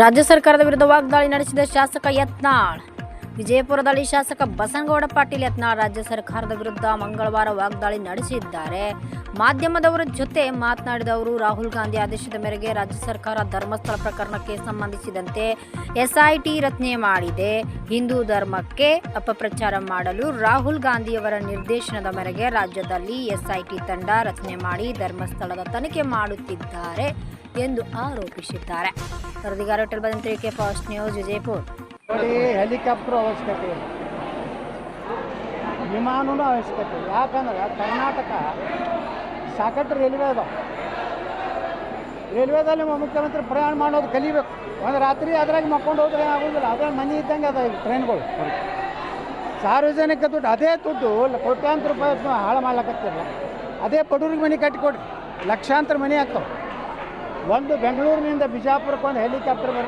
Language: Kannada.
ರಾಜ್ಯ ಸರ್ಕಾರದ ವಿರುದ್ಧ ವಾಗ್ದಾಳಿ ನಡೆಸಿದ ಶಾಸಕ ಯತ್ನಾಳ್. ವಿಜಯಪುರದಲ್ಲಿ ಶಾಸಕ ಬಸನಗೌಡ ಪಾಟೀಲ್ ಯತ್ನಾಳ್ ರಾಜ್ಯ ಸರ್ಕಾರದ ವಿರುದ್ಧ ಮಂಗಳವಾರ ವಾಗ್ದಾಳಿ ನಡೆಸಿದ್ದಾರೆ. ಮಾಧ್ಯಮದವರ ಜೊತೆ ಮಾತನಾಡಿದ ಅವರು, ರಾಹುಲ್ ಗಾಂಧಿ ಆದೇಶದ ಮೇರೆಗೆ ರಾಜ್ಯ ಸರ್ಕಾರ ಧರ್ಮಸ್ಥಳ ಪ್ರಕರಣಕ್ಕೆ ಸಂಬಂಧಿಸಿದಂತೆ ಎಸ್ಐಟಿ ರಚನೆ ಮಾಡಿದೆ. ಹಿಂದೂ ಧರ್ಮಕ್ಕೆ ಅಪಪ್ರಚಾರ ಮಾಡಲು ರಾಹುಲ್ ಗಾಂಧಿಯವರ ನಿರ್ದೇಶನದ ಮೇರೆಗೆ ರಾಜ್ಯದಲ್ಲಿ ಎಸ್ಐಟಿ ತಂಡ ರಚನೆ ಮಾಡಿ ಧರ್ಮಸ್ಥಳದ ತನಿಖೆ ಮಾಡುತ್ತಿದ್ದಾರೆ. ಎಂದು ಆರೋಪಿಸಿದ್ದಾರೆ. ವರದಿಗಾರ ಹೋಟೆಲ್ ಬದಂತ K fast news Vijayapura. Helicopter ಅವಶ್ಯಕತೆ. ಇದೆ ವಿಮಾನನೂ ಅವಶ್ಯಕತೆ. ಯಾಕಂದ್ರೆ ಕರ್ನಾಟಕ ಸಾಕಷ್ಟು ರೈಲ್ವೆ ಅದಾವೆ. ರೈಲ್ವೆದಲ್ಲಿ ಮುಖ್ಯಮಂತ್ರಿ ಪ್ರಯಾಣ ಮಾಡೋದು ಕಲಿಬೇಕು. ಒಂದು ರಾತ್ರಿ ಅದ್ರಾಗ ಮಕ್ಕೊಂಡು ಹೋದ್ರೆ ಆಗೋದಿಲ್ಲ ಅದ್ರಾಗ ಮನೆ ಇದ್ದಂಗೆ ಅದ ಟ್ರೈನ್ಗಳು ಸಾರ್ವಜನಿಕ ದುಡ್ಡು, ಅದೇ ದುಡ್ಡು ಕೋಟ್ಯಾಂತರ ರೂಪಾಯಿ ಹಾಳು ಮಾಡ್ಲಕತ್ತಿರಲ್ಲ ಅದೇ ಬಡವ್ರಿಗೆ ಮನೆ ಕಟ್ಟಿಕೊಡ್ರಿ. ಲಕ್ಷಾಂತರ ಮನೆ ಆಗ್ತಾವೆ. ಒಂದು ಬೆಂಗಳೂರಿನಿಂದ ಬಿಜಾಪುರಕ್ಕೆ ಒಂದು ಹೆಲಿಕಾಪ್ಟರ್ ಬರ